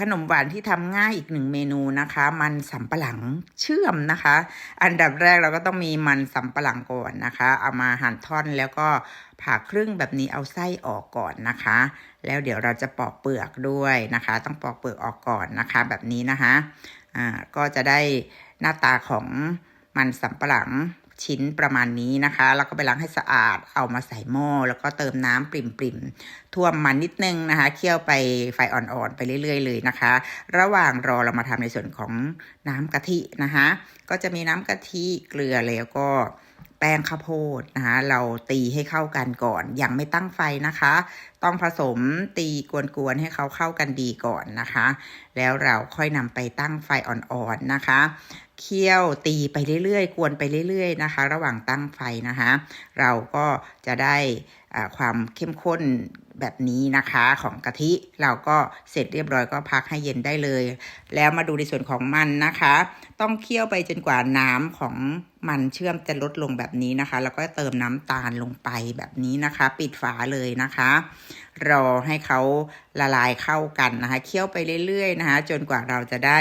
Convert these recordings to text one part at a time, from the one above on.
ขนมหวานที่ทำง่ายอีกหนึ่งเมนูนะคะ มันสำปะหลังเชื่อมนะคะ อันดับแรกเราก็ต้องมีมันสำปะหลังก่อนนะคะ เอามาหั่นท่อนแล้วก็ผ่าครึ่งแบบนี้เอาไส้ออกก่อนนะคะ แล้วเดี๋ยวเราจะปอกเปลือกด้วยนะคะ ต้องปอกเปลือกออกก่อนนะคะ แบบนี้นะคะอ่าก็จะได้หน้าตาของมันสำปะหลัง ชิ้นประมาณนี้นะคะ แล้วก็ไปล้างให้สะอาด เอามาใส่หม้อ แล้วก็เติมน้ำปริ่มๆท่วมมันนิดนึงนะคะ เคี่ยวไปไฟอ่อนๆ ไปเรื่อย ๆ เลยนะคะ ระหว่างรอเรามาทำในส่วนของน้ำกะทินะคะ ก็จะมีน้ำกะทิ เกลือแล้วก็ แป้งข้าวโพดนะคะเราตีให้เข้ากันก่อนยังไม่ตั้งไฟนะคะ ต้องผสมตีกวนๆให้เขาเข้ากันดีก่อนนะคะ แล้วเราค่อยนำไปตั้งไฟอ่อนๆนะคะเคี่ยวตีไปเรื่อยๆ กวนไปเรื่อยๆนะคะ ระหว่างตั้งไฟนะคะ เราก็จะได้ ความเข้มข้นแบบนี้นะคะของกะทิเราก็เสร็จเรียบร้อยก็พักให้เย็นได้เลย แล้วมาดูในส่วนของมันนะคะ ต้องเคี่ยวไปจนกว่าน้ำของมันเชื่อมจะลดลงแบบนี้นะคะ แล้วก็เติมน้ำตาลลงไปแบบนี้นะคะ ปิดฝาเลยนะคะ รอให้เขาละลายเข้ากันนะคะเคี่ยวไปเรื่อยๆนะคะ จนกว่าเราจะได้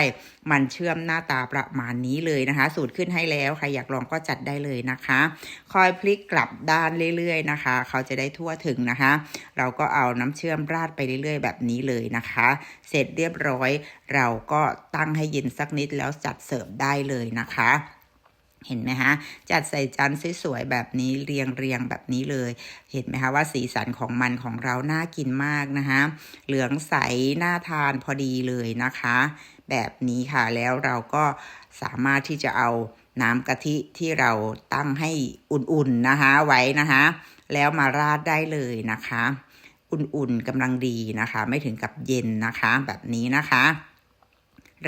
มันเชื่อมหน้าตาประมาณนี้เลยนะคะ สูตรขึ้นให้แล้วใครอยากลองก็จัดได้เลยนะคะ คอยพลิกกลับด้านเรื่อยๆนะคะ เขาจะได้ทั่วถึงนะคะ เราก็เอาน้ำเชื่อมราดไปเรื่อยๆ แบบนี้เลยนะคะ เสร็จเรียบร้อย เราก็ตั้งให้เย็นสักนิดแล้วจัดเสิร์ฟได้เลยนะคะ เห็นไหมคะจัดใส่จานสวยๆแบบนี้เรียงเรียงแบบนี้เลย เห็นไหมคะว่าสีสันของมันของเราน่ากินมากนะคะเหลืองใสน่าทานพอดีเลยนะคะ แบบนี้ค่ะแล้วเราก็สามารถที่จะเอาน้ำกะทิที่เราตั้งให้อุ่นๆนะคะไว้นะคะแล้วมาราดได้เลยนะคะ อุ่นๆกำลังดีนะคะ ไม่ถึงกับเย็นนะคะ แบบนี้นะคะ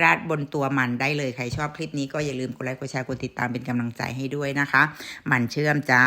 ราดบนตัวมันได้เลย ใครชอบคลิปนี้ก็อย่าลืมกดไลค์กดแชร์กดติดตามเป็นกำลังใจให้ด้วยนะคะ มันเชื่อมจ้า